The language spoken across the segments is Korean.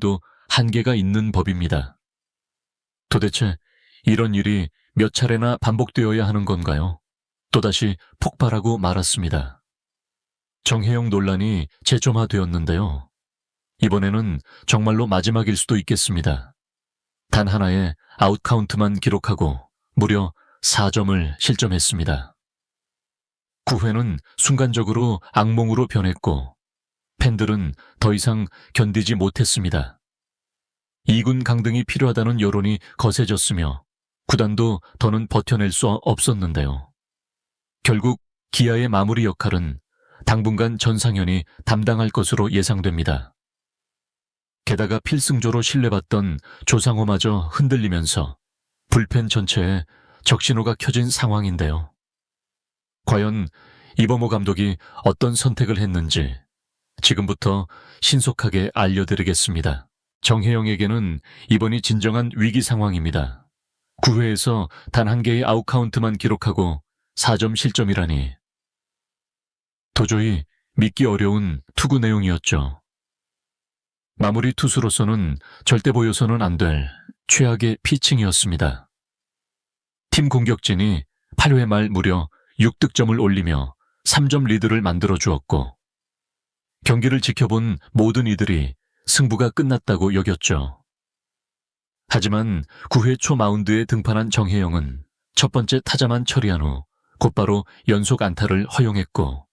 누구에도 한계가 있는 법입니다. 도대체 이런 일이 몇 차례나 반복되어야 하는 건가요? 또다시 폭발하고 말았습니다. 정혜영 논란이 재점화되었는데요. 이번에는 정말로 마지막일 수도 있겠습니다. 단 하나의 아웃카운트만 기록하고 무려 4점을 실점했습니다. 9회는 순간적으로 악몽으로 변했고 팬들은 더 이상 견디지 못했습니다. 2군 강등이 필요하다는 여론이 거세졌으며 구단도 더는 버텨낼 수 없었는데요. 결국 기아의 마무리 역할은 당분간 전상현이 담당할 것으로 예상됩니다. 게다가 필승조로 신뢰받던 조상호마저 흔들리면서 불펜 전체에 적신호가 켜진 상황인데요. 과연 이범호 감독이 어떤 선택을 했는지 지금부터 신속하게 알려드리겠습니다. 정혜영에게는 이번이 진정한 위기 상황입니다. 9회에서 단 한 개의 아웃카운트만 기록하고 4점 실점이라니. 도저히 믿기 어려운 투구 내용이었죠. 마무리 투수로서는 절대 보여서는 안 될 최악의 피칭이었습니다. 팀 공격진이 8회 말 무려 6득점을 올리며 3점 리드를 만들어 주었고 경기를 지켜본 모든 이들이 승부가 끝났다고 여겼죠. 하지만 9회 초 마운드에 등판한 정혜영은 첫 번째 타자만 처리한 후 곧바로 연속 안타를 허용했고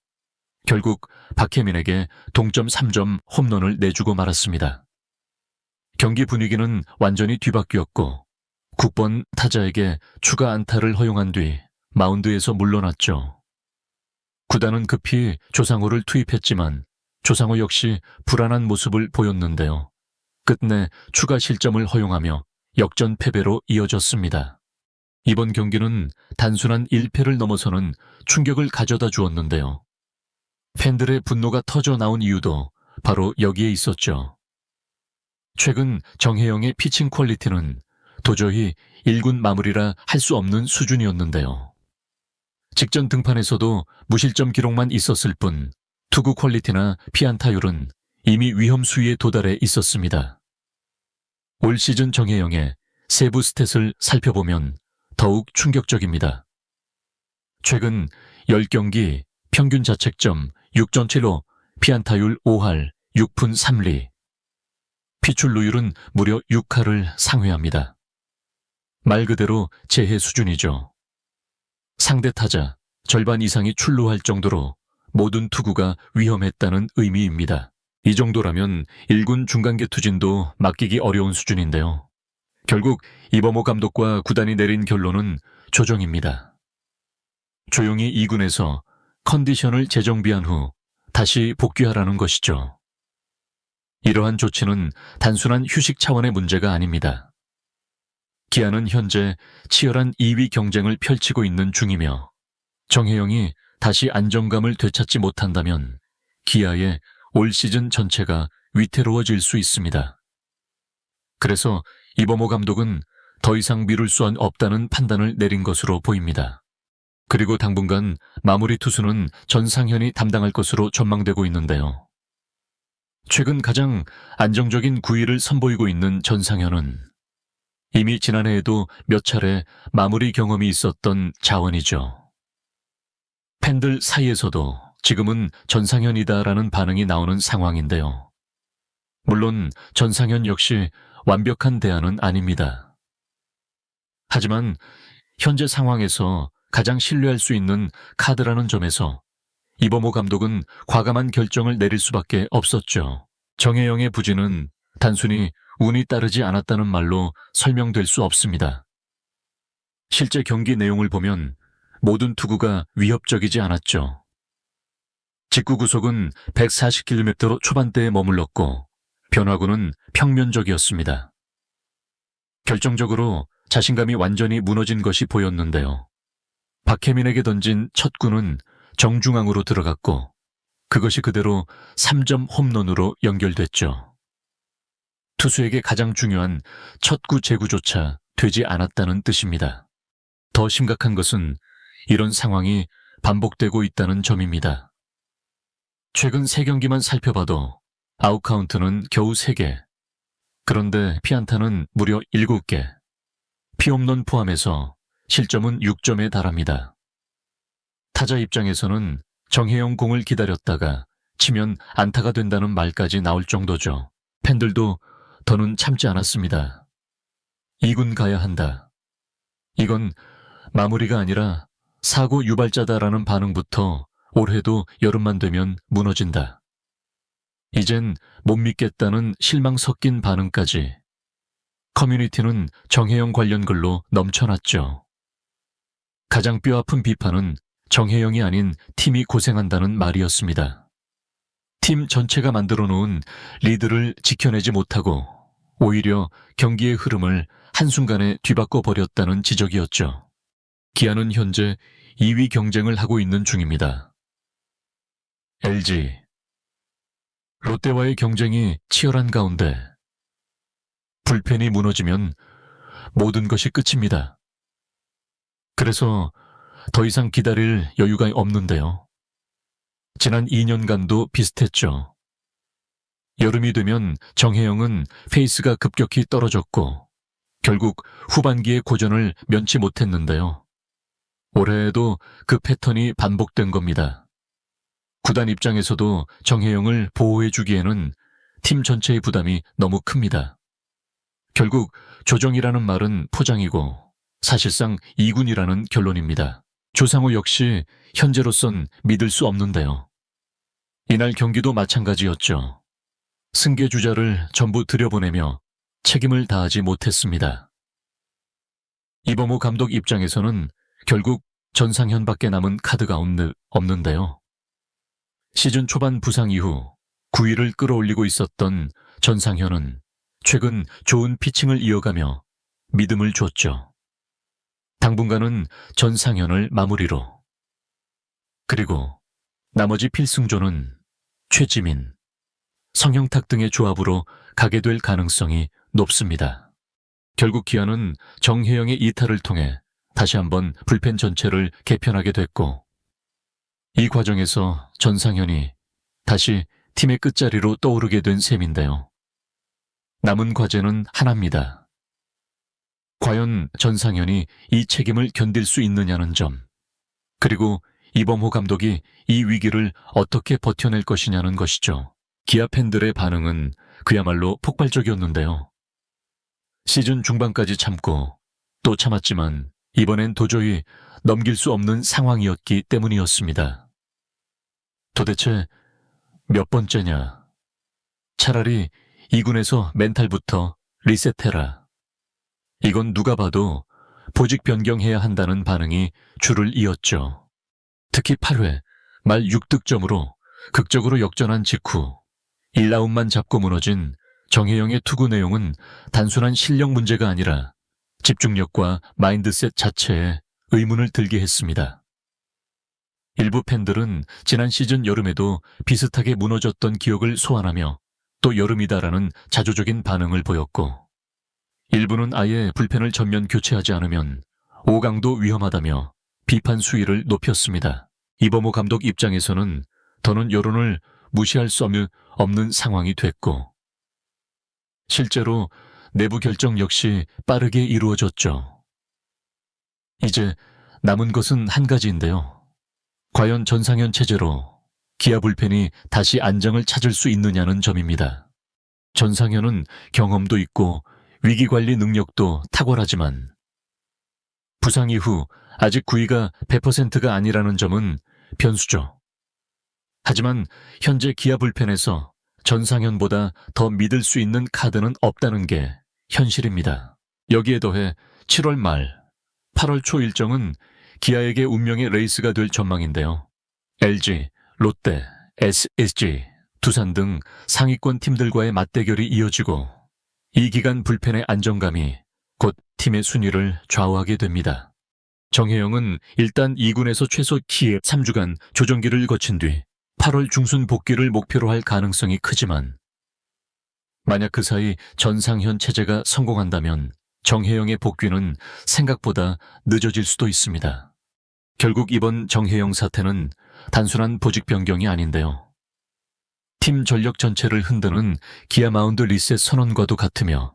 결국 박혜민에게 동점 3점 홈런을 내주고 말았습니다. 경기 분위기는 완전히 뒤바뀌었고 국번 타자에게 추가 안타를 허용한 뒤 마운드에서 물러났죠. 구단은 급히 조상호를 투입했지만 조상호 역시 불안한 모습을 보였는데요. 끝내 추가 실점을 허용하며 역전 패배로 이어졌습니다. 이번 경기는 단순한 1패를 넘어서는 충격을 가져다 주었는데요. 팬들의 분노가 터져 나온 이유도 바로 여기에 있었죠. 최근 정혜영의 피칭 퀄리티는 도저히 1군 마무리라 할 수 없는 수준이었는데요. 직전 등판에서도 무실점 기록만 있었을 뿐 투구 퀄리티나 피안타율은 이미 위험 수위에 도달해 있었습니다. 올 시즌 정혜영의 세부 스탯을 살펴보면 더욱 충격적입니다. 최근 10경기 평균 자책점 6.75, 피안타율 5할 6푼 3리, 피출루율은 무려 6할을 상회합니다. 말 그대로 재해 수준이죠. 상대 타자 절반 이상이 출루할 정도로 모든 투구가 위험했다는 의미입니다. 이 정도라면 1군 중간계 투진도 맡기기 어려운 수준인데요. 결국 이범호 감독과 구단이 내린 결론은 조정입니다. 조용히 2군에서 컨디션을 재정비한 후 다시 복귀하라는 것이죠. 이러한 조치는 단순한 휴식 차원의 문제가 아닙니다. 기아는 현재 치열한 2위 경쟁을 펼치고 있는 중이며 정혜영이 다시 안정감을 되찾지 못한다면 기아의 올 시즌 전체가 위태로워질 수 있습니다. 그래서 이범호 감독은 더 이상 미룰 수 없다는 판단을 내린 것으로 보입니다. 그리고 당분간 마무리 투수는 전상현이 담당할 것으로 전망되고 있는데요. 최근 가장 안정적인 구위를 선보이고 있는 전상현은 이미 지난해에도 몇 차례 마무리 경험이 있었던 자원이죠. 팬들 사이에서도 지금은 전상현이다라는 반응이 나오는 상황인데요. 물론 전상현 역시 완벽한 대안은 아닙니다. 하지만 현재 상황에서 가장 신뢰할 수 있는 카드라는 점에서 이범호 감독은 과감한 결정을 내릴 수밖에 없었죠. 정혜영의 부진은 단순히 운이 따르지 않았다는 말로 설명될 수 없습니다. 실제 경기 내용을 보면 모든 투구가 위협적이지 않았죠. 직구 구속은 140km로 초반대에 머물렀고 변화구는 평면적이었습니다. 결정적으로 자신감이 완전히 무너진 것이 보였는데요. 박혜민에게 던진 첫 구는 정중앙으로 들어갔고 그것이 그대로 3점 홈런으로 연결됐죠. 투수에게 가장 중요한 첫 구 제구조차 되지 않았다는 뜻입니다. 더 심각한 것은 이런 상황이 반복되고 있다는 점입니다. 최근 3경기만 살펴봐도 아웃카운트는 겨우 3개, 그런데 피안타는 무려 7개. 피홈런 포함해서 실점은 6점에 달합니다. 타자 입장에서는 정혜영 공을 기다렸다가 치면 안타가 된다는 말까지 나올 정도죠. 팬들도 더는 참지 않았습니다. 2군 가야 한다. 이건 마무리가 아니라 사고 유발자다라는 반응부터 올해도 여름만 되면 무너진다. 이젠 못 믿겠다는 실망 섞인 반응까지 커뮤니티는 정혜영 관련 글로 넘쳐났죠. 가장 뼈아픈 비판은 정혜영이 아닌 팀이 고생한다는 말이었습니다. 팀 전체가 만들어 놓은 리드를 지켜내지 못하고 오히려 경기의 흐름을 한순간에 뒤바꿔 버렸다는 지적이었죠. 기아는 현재 2위 경쟁을 하고 있는 중입니다. LG 롯데와의 경쟁이 치열한 가운데 불펜이 무너지면 모든 것이 끝입니다. 그래서 더 이상 기다릴 여유가 없는데요. 지난 2년간도 비슷했죠. 여름이 되면 정혜영은 페이스가 급격히 떨어졌고 결국 후반기의 고전을 면치 못했는데요. 올해에도 그 패턴이 반복된 겁니다. 구단 입장에서도 정혜영을 보호해주기에는 팀 전체의 부담이 너무 큽니다. 결국 조정이라는 말은 포장이고 사실상 2군이라는 결론입니다. 조상우 역시 현재로선 믿을 수 없는데요. 이날 경기도 마찬가지였죠. 승계 주자를 전부 들여보내며 책임을 다하지 못했습니다. 이범호 감독 입장에서는 결국 전상현밖에 남은 카드가 없는, 없는데요. 시즌 초반 부상 이후 9위를 끌어올리고 있었던 전상현은 최근 좋은 피칭을 이어가며 믿음을 줬죠. 당분간은 전상현을 마무리로. 그리고 나머지 필승조는 최지민, 성형탁 등의 조합으로 가게 될 가능성이 높습니다. 결국 기아는 정혜영의 이탈을 통해 다시 한번 불펜 전체를 개편하게 됐고, 이 과정에서 전상현이 다시 팀의 끝자리로 떠오르게 된 셈인데요. 남은 과제는 하나입니다. 과연 전상현이 이 책임을 견딜 수 있느냐는 점, 그리고 이범호 감독이 이 위기를 어떻게 버텨낼 것이냐는 것이죠. 기아 팬들의 반응은 그야말로 폭발적이었는데요. 시즌 중반까지 참고 또 참았지만 이번엔 도저히 넘길 수 없는 상황이었기 때문이었습니다. 도대체 몇 번째냐? 차라리 2군에서 멘탈부터 리셋해라. 이건 누가 봐도 보직 변경해야 한다는 반응이 줄을 이었죠. 특히 8회 말 6득점으로 극적으로 역전한 직후 1라운만 잡고 무너진 정혜영의 투구 내용은 단순한 실력 문제가 아니라 집중력과 마인드셋 자체에 의문을 들게 했습니다. 일부 팬들은 지난 시즌 여름에도 비슷하게 무너졌던 기억을 소환하며 또 여름이다라는 자조적인 반응을 보였고 일부는 아예 불펜을 전면 교체하지 않으면 5강도 위험하다며 비판 수위를 높였습니다. 이범호 감독 입장에서는 더는 여론을 무시할 수 없는, 상황이 됐고 실제로 내부 결정 역시 빠르게 이루어졌죠. 이제 남은 것은 한 가지인데요. 과연 전상현 체제로 기아 불펜이 다시 안정을 찾을 수 있느냐는 점입니다. 전상현은 경험도 있고 위기 관리 능력도 탁월하지만 부상 이후 아직 구위가 100%가 아니라는 점은 변수죠. 하지만 현재 기아 불펜에서 전상현보다 더 믿을 수 있는 카드는 없다는 게 현실입니다. 여기에 더해 7월 말, 8월 초 일정은 기아에게 운명의 레이스가 될 전망인데요. LG, 롯데, SSG, 두산 등 상위권 팀들과의 맞대결이 이어지고 이 기간 불펜의 안정감이 곧 팀의 순위를 좌우하게 됩니다. 정혜영은 일단 2군에서 최소 키에 3주간 조정기를 거친 뒤 8월 중순 복귀를 목표로 할 가능성이 크지만 만약 그 사이 전상현 체제가 성공한다면 정혜영의 복귀는 생각보다 늦어질 수도 있습니다. 결국 이번 정혜영 사태는 단순한 보직 변경이 아닌데요. 팀 전력 전체를 흔드는 기아 마운드 리셋 선언과도 같으며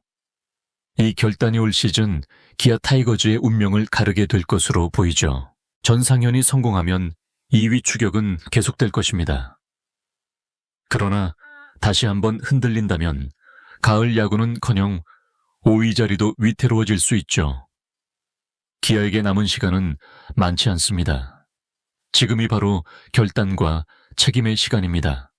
이 결단이 올 시즌 기아 타이거즈의 운명을 가르게 될 것으로 보이죠. 전상현이 성공하면 2위 추격은 계속될 것입니다. 그러나 다시 한번 흔들린다면 가을 야구는커녕 5위 자리도 위태로워질 수 있죠. 기아에게 남은 시간은 많지 않습니다. 지금이 바로 결단과 책임의 시간입니다.